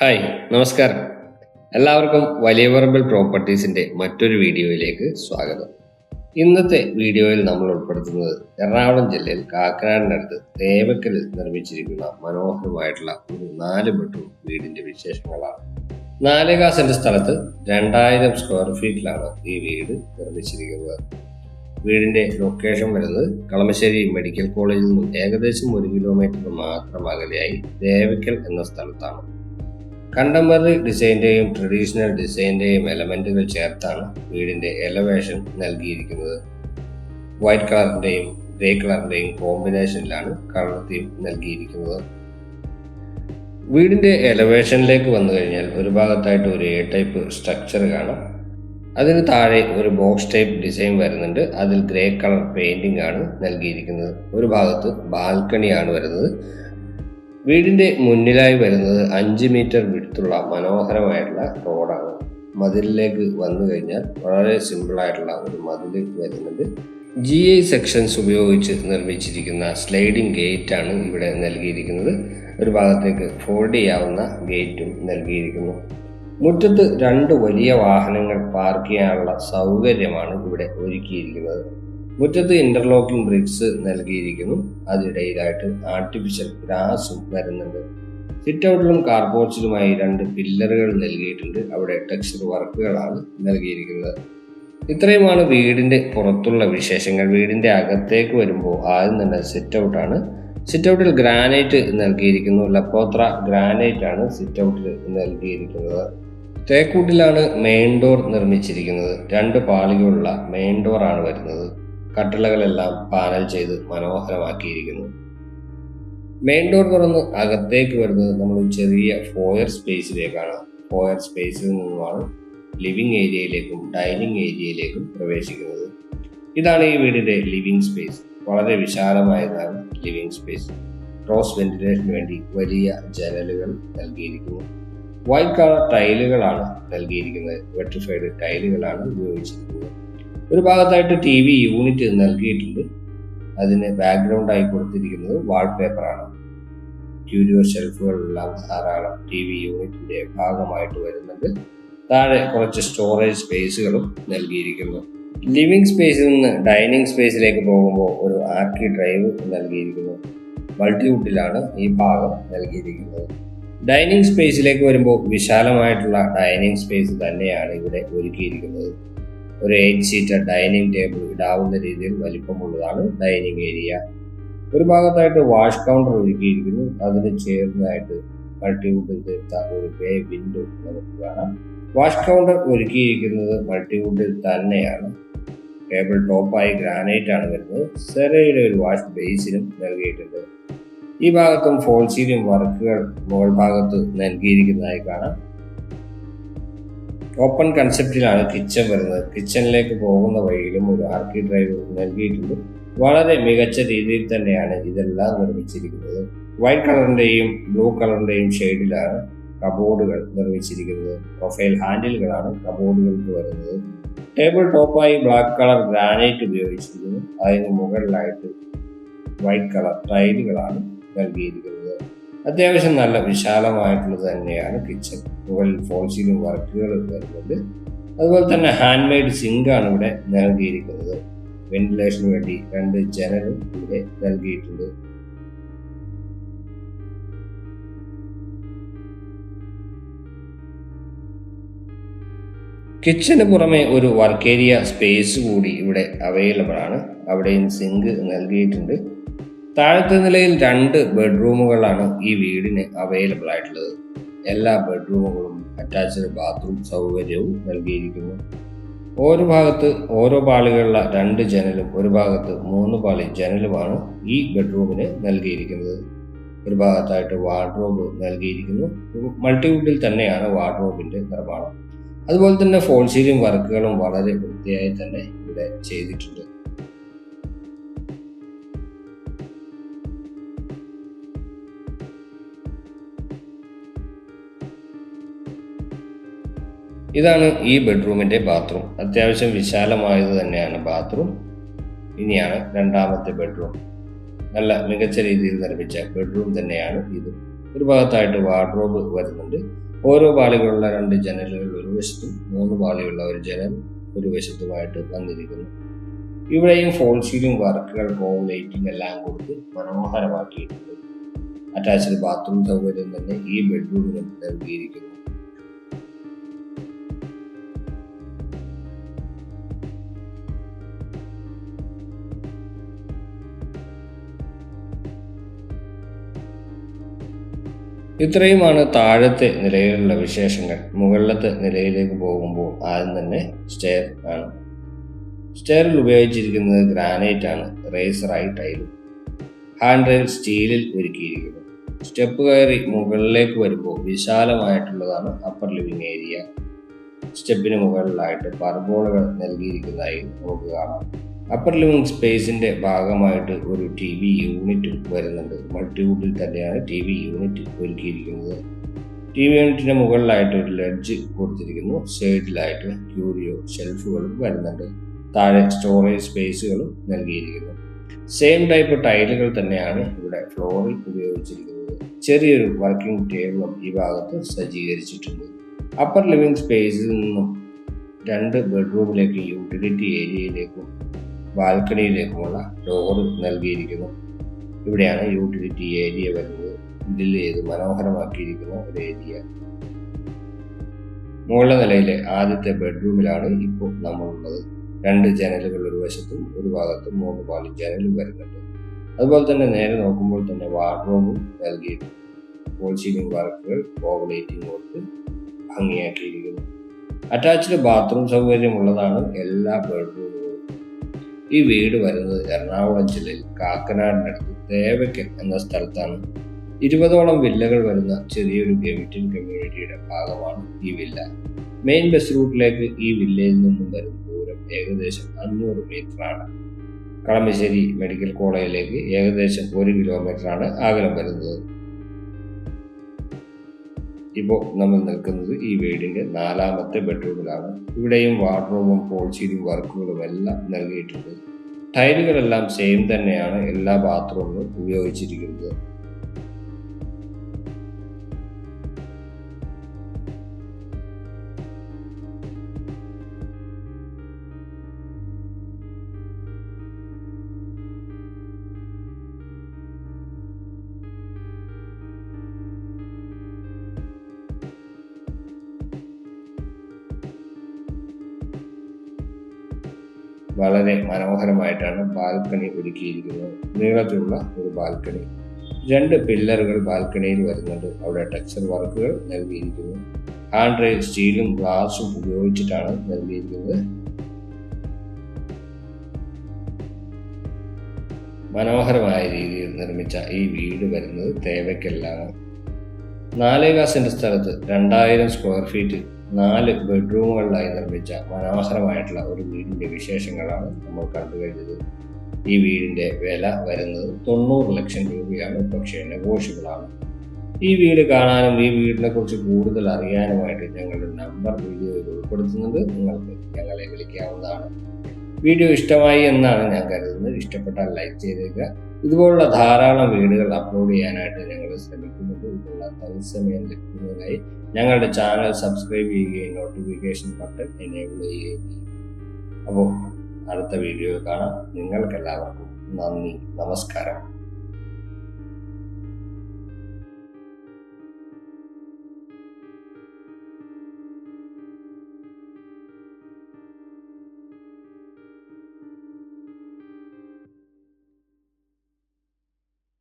Hi നമസ്കാരം. എല്ലാവർക്കും വലിയ പറമ്പിൽ പ്രോപ്പർട്ടീസിന്റെ മറ്റൊരു വീഡിയോയിലേക്ക് സ്വാഗതം. ഇന്നത്തെ വീഡിയോയിൽ നമ്മൾ ഉൾപ്പെടുത്തുന്നത് എറണാകുളം ജില്ലയിൽ കാക്കനാടിനടുത്ത് തേവക്കലിൽ നിർമ്മിച്ചിരിക്കുന്ന മനോഹരമായിട്ടുള്ള ഒരു നാല് ബെഡ്റൂം വീടിന്റെ വിശേഷങ്ങളാണ്. നാലേകാ സെന്റ് സ്ഥലത്ത് രണ്ടായിരം സ്ക്വയർ ഫീറ്റിലാണ് ഈ വീട് നിർമ്മിച്ചിരിക്കുന്നത്. വീടിന്റെ ലൊക്കേഷൻ വരുന്നത് കളമശ്ശേരി മെഡിക്കൽ കോളേജിൽ നിന്നും ഏകദേശം ഒരു കിലോമീറ്റർ മാത്രം അകലെയായി ദേവക്കൽ എന്ന സ്ഥലത്താണ്. കണ്ടംപററി ഡിസൈന്റെയും ട്രഡീഷണൽ ഡിസൈന്റെയും എലമെന്റുകൾ ചേർത്താണ് വീടിന്റെ എലവേഷൻ നൽകിയിരിക്കുന്നത്. വൈറ്റ് കളറിന്റെയും ഗ്രേ കളറിന്റെയും കോമ്പിനേഷനിലാണ് കളർ തീം നൽകിയിരിക്കുന്നത്. വീടിന്റെ എലവേഷനിലേക്ക് വന്നു കഴിഞ്ഞാൽ ഒരു ഭാഗത്തായിട്ട് ഒരു എ ടൈപ്പ് സ്ട്രക്ചർ കാണാം. അതിന് താഴെ ഒരു ബോക്സ് ടൈപ്പ് ഡിസൈൻ വരുന്നുണ്ട്. അതിൽ ഗ്രേ കളർ പെയിന്റിംഗ് ആണ് നൽകിയിരിക്കുന്നത്. ഒരു ഭാഗത്ത് ബാൽക്കണിയാണ് വരുന്നത്. വീടിന്റെ മുന്നിലായി വരുന്നത് അഞ്ച് മീറ്റർ വിടുത്തുള്ള മനോഹരമായിട്ടുള്ള റോഡാണ്. മതിലിലേക്ക് വന്നു കഴിഞ്ഞാൽ വളരെ സിമ്പിൾ ആയിട്ടുള്ള ഒരു മതിൽ വരുന്നുണ്ട് ജി ഐ സെക്ഷൻസ് ഉപയോഗിച്ച് നിർമ്മിച്ചിരിക്കുന്ന സ്ലൈഡിംഗ് ഗേറ്റ് ആണ് ഇവിടെ നൽകിയിരിക്കുന്നത്. ഒരു ഭാഗത്തേക്ക് ഫോൾഡ് ചെയ്യാവുന്ന ഗേറ്റും നൽകിയിരിക്കുന്നു. മുറ്റത്ത് രണ്ട് വലിയ വാഹനങ്ങൾ പാർക്ക് ചെയ്യാനുള്ള സൗകര്യമാണ് ഇവിടെ ഒരുക്കിയിരിക്കുന്നത്. മുറ്റത്ത് ഇന്റർലോക്കിംഗ് ബ്രിക്സ് നൽകിയിരിക്കുന്നു. അതിനിടയിലായിട്ട് ആർട്ടിഫിഷ്യൽ ഗ്രാസും വരുന്നുണ്ട്. സിറ്റ് ഔട്ടിലും രണ്ട് പില്ലറുകൾ നൽകിയിട്ടുണ്ട്. അവിടെ ടെക്സ്ചർ വർക്കുകളാണ് നൽകിയിരിക്കുന്നത്. ഇത്രയുമാണ് വീടിന്റെ പുറത്തുള്ള വിശേഷങ്ങൾ. വീടിന്റെ അകത്തേക്ക് വരുമ്പോൾ ആദ്യം തന്നെ സിറ്റ് ഔട്ടാണ് സിറ്റ് ഔട്ടിൽ ഗ്രാനൈറ്റ് നൽകിയിരിക്കുന്നു. ലപ്പോത്ര ഗ്രാനൈറ്റ് ആണ് സിറ്റ് ഔട്ടിൽ നൽകിയിരിക്കുന്നത്. തേക്കൂട്ടിലാണ് മെയിൻ ഡോർ നിർമ്മിച്ചിരിക്കുന്നത്. രണ്ട് പാളികളുള്ള മെയിൻ ഡോർ ആണ് വരുന്നത്. കട്ടിളകളെല്ലാം പാനൽ ചെയ്ത് മനോഹരമാക്കിയിരിക്കുന്നു. മെയിൻ ഡോർ തുറന്ന് അകത്തേക്ക് വരുന്നത് നമ്മൾ ചെറിയ ഫോയർ സ്പേസിലേക്കാണ് ഫോയർ സ്പേസിൽ നിന്നുമാണ് ലിവിംഗ് ഏരിയയിലേക്കും ഡൈനിങ് ഏരിയയിലേക്കും പ്രവേശിക്കുന്നത്. ഇതാണ് ഈ വീടിന്റെ ലിവിംഗ് സ്പേസ് വളരെ വിശാലമായതാണ് ലിവിംഗ് സ്പേസ് ക്രോസ് വെന്റിലേഷന് വേണ്ടി വലിയ ജനലുകൾ നൽകിയിരിക്കുന്നു. വൈറ്റ് കളർ ടൈലുകളാണ് നൽകിയിരിക്കുന്നത്. വെട്രിഫൈഡ് ടൈലുകളാണ് ഉപയോഗിച്ചിരിക്കുന്നത്. ഒരു ഭാഗത്തായിട്ട് ടി വി യൂണിറ്റ് നൽകിയിട്ടുണ്ട്. അതിന് ബാക്ക്ഗ്രൗണ്ട് ആയി കൊടുത്തിരിക്കുന്നത് വാൾപേപ്പറാണ് ക്യൂരിയോ ഷെൽഫുകളെല്ലാം ധാരാളം ടി വി യൂണിറ്റിന്റെ ഭാഗമായിട്ട് വരുന്നുണ്ട്. താഴെ കുറച്ച് സ്റ്റോറേജ് സ്പേസുകളും നൽകിയിരിക്കുന്നു. ലിവിംഗ് സ്പേസിൽ നിന്ന് ഡൈനിങ് സ്പേസിലേക്ക് പോകുമ്പോൾ ഒരു ആർക്കി ഡ്രൈവ് നൽകിയിരിക്കുന്നു. മൾട്ടിവുഡിലാണ് ഈ ഭാഗം നൽകിയിരിക്കുന്നത്. ഡൈനിങ് സ്പേസിലേക്ക് വരുമ്പോൾ വിശാലമായിട്ടുള്ള ഡൈനിങ് സ്പേസ് തന്നെയാണ് ഇവിടെ ഒരുക്കിയിരിക്കുന്നത്. ഒരു എയ്റ്റ് സീറ്റർ ഡൈനിങ് ടേബിൾ ഇടാവുന്ന രീതിയിൽ വലിപ്പമുള്ളതാണ് ഡൈനിങ് ഏരിയ ഒരു ഭാഗത്തായിട്ട് വാഷ് കൗണ്ടർ ഒരുക്കിയിരിക്കുന്നു. അതിന് ചേർന്നതായിട്ട് മൾട്ടിവുഡിൽ തീർത്ത ഒരു പേ വിൻഡോ നമുക്ക് കാണാം. വാഷ് കൗണ്ടർ ഒരുക്കിയിരിക്കുന്നത് മൾട്ടിവുഡിൽ തന്നെയാണ്. ടേബിൾ ടോപ്പായി ഗ്രാനൈറ്റ് ആണ് വരുന്നത്. സെറയുടെ ഒരു വാഷ് ബേസിനും നൽകിയിട്ടുണ്ട്. ഈ ഭാഗത്തും ഫോൾ വർക്കുകൾ മുകൾ ഭാഗത്ത് നൽകിയിരിക്കുന്നതായി കാണാം. ഓപ്പൺ കൺസെപ്റ്റിലാണ് കിച്ചൺ വരുന്നത്. കിച്ചണിലേക്ക് പോകുന്ന വഴിയിലും ഒരു ആർക്കി ഡ്രൈവ് നൽകിയിട്ടുണ്ട്. വളരെ മികച്ച രീതിയിൽ തന്നെയാണ് ഇതെല്ലാം നിർമ്മിച്ചിരിക്കുന്നത്. വൈറ്റ് കളറിന്റെയും ബ്ലൂ കളറിന്റെയും ഷെയ്ഡിലാണ് കബോർഡുകൾ നിർമ്മിച്ചിരിക്കുന്നത്. പ്രൊഫൈൽ ഹാൻഡിലുകളാണ് കബോർഡുകൾക്ക് വരുന്നത്. ടേബിൾ ടോപ്പായി ബ്ലാക്ക് കളർ ഗ്രാനൈറ്റ് ഉപയോഗിച്ചിരിക്കുന്നു. അതിന് മുകളിലായിട്ട് വൈറ്റ് കളർ ടൈലുകളാണ് നൽകിയിരിക്കുന്നത്. അത്യാവശ്യം നല്ല വിശാലമായിട്ടുള്ളത് തന്നെയാണ് കിച്ചൺ മുകളിൽ ഫോൾസിലും വർക്കുകൾ വരുന്നുണ്ട് അതുപോലെ തന്നെ ഹാൻഡ് മെയ്ഡ് സിങ്കാണ് ഇവിടെ നൽകിയിരിക്കുന്നത്. വെന്റിലേഷന് വേണ്ടി രണ്ട് ജനലും ഇവിടെ നൽകിയിട്ടുണ്ട്. കിച്ചന് പുറമെ ഒരു വർക്ക് ഏരിയ സ്പേസ് കൂടി ഇവിടെ അവൈലബിൾ ആണ്. അവിടെയും സിങ്ക് നൽകിയിട്ടുണ്ട്. താഴത്തെ നിലയിൽ രണ്ട് ബെഡ്റൂമുകളാണ് ഈ വീടിന് അവൈലബിൾ ആയിട്ടുള്ളത്. എല്ലാ ബെഡ്റൂമുകളും അറ്റാച്ച്ഡ് ബാത്റൂം സൗകര്യവും നൽകിയിരിക്കുന്നു. ഓരോ ഭാഗത്ത് ഓരോ പാളികളുള്ള രണ്ട് ജനലും ഒരു ഭാഗത്ത് മൂന്ന് പാളി ജനലുമാണ് ഈ ബെഡ്റൂമിന് നൽകിയിരിക്കുന്നത്. ഒരു ഭാഗത്തായിട്ട് വാർഡ്രോബ് നൽകിയിരിക്കുന്നു. മൾട്ടിവുഡിൽ തന്നെയാണ് വാർഡ്രോബിന്റെ നിർമ്മാണം. അതുപോലെ തന്നെ ഫോൾ സീലിംഗ് വർക്കുകളും വളരെ വൃത്തിയായി തന്നെ ഇവിടെ ചെയ്തിട്ടുണ്ട്. ഇതാണ് ഈ ബെഡ്റൂമിന്റെ ബാത്റൂം അത്യാവശ്യം വിശാലമായത് തന്നെയാണ് ബാത്റൂം ഇനിയാണ് രണ്ടാമത്തെ ബെഡ്റൂം നല്ല മികച്ച രീതിയിൽ നിർമ്മിച്ച ബെഡ്റൂം തന്നെയാണ് ഇത്. ഒരു ഭാഗത്തായിട്ട് വാർഡ്രോബ് വരുന്നുണ്ട്. ഓരോ പാളികളുള്ള രണ്ട് ജനലുകൾ ഒരു വശത്തും മൂന്ന് പാളിയുള്ള ഒരു ജനൽ ഒരു വശത്തുമായിട്ട് വന്നിരിക്കുന്നു. ഇവിടെയും ഫോൾ സീലിംഗ് വർക്കുകൾ ഹോം ലൈറ്റിംഗ് എല്ലാം കൊടുത്ത് മനോഹരമാക്കിയിട്ടുണ്ട്. അറ്റാച്ച്ഡ് ബാത്റൂം സൗകര്യം തന്നെ ഈ ബെഡ്റൂമിനും നൽകിയിരിക്കുന്നു. ഇത്രയുമാണ് താഴത്തെ നിലയിലുള്ള വിശേഷങ്ങൾ. മുകളിലത്തെ നിലയിലേക്ക് പോകുമ്പോൾ ആദ്യം തന്നെ സ്റ്റെയർ ആണ്. സ്റ്റെയറിൽ ഉപയോഗിച്ചിരിക്കുന്നത് ഗ്രാനൈറ്റ് ആണ്. റേസറായി ടൈലും ഹാൻഡ് റെയിൽ സ്റ്റീലിൽ ഒരുക്കിയിരിക്കുന്നു. സ്റ്റെപ്പ് കയറി മുകളിലേക്ക് വരുമ്പോൾ വിശാലമായിട്ടുള്ളതാണ് അപ്പർ ലിവിംഗ് ഏരിയ സ്റ്റെപ്പിന് മുകളിലായിട്ട് പർബോളുകൾ നൽകിയിരിക്കുന്നതായി നമുക്ക് കാണാം. അപ്പർ ലിവിംഗ് സ്പേസിന്റെ ഭാഗമായിട്ട് ഒരു ടി വി യൂണിറ്റ് വരുന്നുണ്ട്. മൾട്ടിവുഡിൽ തന്നെയാണ് ടി വി യൂണിറ്റ് ഒരുക്കിയിരിക്കുന്നത്. ടി വി യൂണിറ്റിന്റെ മുകളിലായിട്ട് ഒരു ലെഡ്ജ് കൊടുത്തിരിക്കുന്നു. സൈഡിലായിട്ട് ക്യൂരിയോ ഷെൽഫുകളും വരുന്നുണ്ട്. താഴെ സ്റ്റോറേജ് സ്പേസുകളും നൽകിയിരിക്കുന്നു. സെയിം ടൈപ്പ് ടൈലുകൾ തന്നെയാണ് ഇവിടെ ഫ്ലോറിൽ ഉപയോഗിച്ചിരിക്കുന്നത്. ചെറിയൊരു വർക്കിംഗ് ടേബിളും ഈ ഭാഗത്ത് സജ്ജീകരിച്ചിട്ടുണ്ട്. അപ്പർ ലിവിംഗ് സ്പേസിൽ നിന്നും രണ്ട് ബെഡ്റൂമിലേക്കും യൂട്ടിലിറ്റി ഏരിയയിലേക്കും ബാൽക്കണിയിലേക്കുമുള്ള ഡോറ് നൽകിയിരിക്കുന്നു. ഇവിടെയാണ് യൂട്ടിലിറ്റി ഏരിയ വരുന്നത്. ഇതിൽ ഏത് മനോഹരമാക്കിയിരിക്കുന്ന ഒരു ഏരിയ. മുകളിലെ നിലയിലെ ആദ്യത്തെ ബെഡ്റൂമിലാണ് ഇപ്പോൾ നമ്മളുള്ളത്. രണ്ട് ജനലുകൾ ഒരു വശത്തും ഒരു ഭാഗത്തും മൂന്ന് പാളി ജനലും വരുന്നുണ്ട്. അതുപോലെ തന്നെ നേരെ നോക്കുമ്പോൾ തന്നെ വാർഡ്രോബും നൽകിയിട്ടുണ്ട്. വോൾ സീലിംഗ് വർക്കുകൾ ഓവലേറ്റിംഗ് കൊടുത്ത് ഭംഗിയാക്കിയിരിക്കുന്നു. അറ്റാച്ച്ഡ് ബാത്റൂം സൗകര്യമുള്ളതാണ് എല്ലാ ബെഡ്റൂമുകളും. ഈ വീട് വരുന്നത് എറണാകുളം ജില്ലയിൽ കാക്കനാടിനടുത്ത് ദേവക്കൻ എന്ന സ്ഥലത്താണ്. ഇരുപതോളം വില്ലകൾ വരുന്ന ചെറിയൊരു ഗവിറ്റിൻ കമ്മ്യൂണിറ്റിയുടെ ഭാഗമാണ് ഈ വില്ല. മെയിൻ ബസ് റൂട്ടിലേക്ക് ഈ വില്ലയിൽ നിന്നും വരുന്ന ദൂരം ഏകദേശം അഞ്ഞൂറ് മീറ്ററാണ് കളമശ്ശേരി മെഡിക്കൽ കോളേജിലേക്ക് ഏകദേശം ഒരു കിലോമീറ്ററാണ് അകലം വരുന്നത്. ഇപ്പോൾ നമ്മൾ നിൽക്കുന്നത് ഈ വീടിന്റെ നാലാമത്തെ ബെഡ്റൂമിലാണ്. ഇവിടെയും വാർഡ്രോബും പോൾ സീലിംഗ് വർക്കുകളും എല്ലാം നൽകിയിട്ടുണ്ട്. ടൈലുകളെല്ലാം സെയിം തന്നെയാണ് എല്ലാ ബാത്റൂമിലും ഉപയോഗിച്ചിരിക്കുന്നത്. വളരെ മനോഹരമായിട്ടാണ് ബാൽക്കണി ഒരുക്കിയിരിക്കുന്നത്. നീളത്തിലുള്ള ഒരു ബാൽക്കണി. രണ്ട് പില്ലറുകൾ ബാൽക്കണിയിൽ വരുന്നുണ്ട്. അവിടെ ടെക്സ്ചർ വർക്കുകൾ നൽകിയിരിക്കുന്നു. ഹാൻഡ് സ്റ്റീലും ഗ്ലാസും ഉപയോഗിച്ചിട്ടാണ് നൽകിയിരിക്കുന്നത്. മനോഹരമായ രീതിയിൽ നിർമ്മിച്ച ഈ വീട് വരുന്നത് തേവയ്ക്കല്ലാണ്. നാലേകാസിന്റെ സ്ഥലത്ത് രണ്ടായിരം സ്ക്വയർ ഫീറ്റ് നാല് ബെഡ്റൂമുകളിലായി നിർമ്മിച്ച മനോഹരമായിട്ടുള്ള ഒരു വീടിന്റെ വിശേഷങ്ങളാണ് നമ്മൾ കണ്ടു കഴിഞ്ഞത്. ഈ വീടിന്റെ വില വരുന്നത് തൊണ്ണൂറ് ലക്ഷം രൂപയാണ്. പക്ഷേ നെഗോഷ്യബിളാണ്. ഈ വീട് കാണാനും ഈ വീടിനെ കുറിച്ച് കൂടുതൽ അറിയാനുമായിട്ട് ഞങ്ങളുടെ നമ്പർ വീഡിയോയിൽ ഉൾപ്പെടുത്തുന്നത് നിങ്ങൾക്ക് ഞങ്ങളെ വിളിക്കാവുന്നതാണ്. വീഡിയോ ഇഷ്ടമായി എന്നാണ് ഞാൻ കരുതുന്നത്. ഇഷ്ടപ്പെട്ടാൽ ലൈക്ക് ചെയ്തേക്കുക. ഇതുപോലുള്ള ധാരാളം വീഡിയോകൾ അപ്ലോഡ് ചെയ്യാനായിട്ട് ഞങ്ങൾ ശ്രമിക്കുന്നുണ്ട്. ഇതിനുള്ള തത്സമയം ലഭിക്കുന്നതിനായി ഞങ്ങളുടെ ചാനൽ സബ്സ്ക്രൈബ് ചെയ്യുകയും നോട്ടിഫിക്കേഷൻ ബട്ടൺ എനേബിൾ ചെയ്യുകയും ചെയ്യും. അപ്പോൾ അടുത്ത വീഡിയോ കാണാം. നിങ്ങൾക്കെല്ലാവർക്കും നന്ദി. നമസ്കാരം.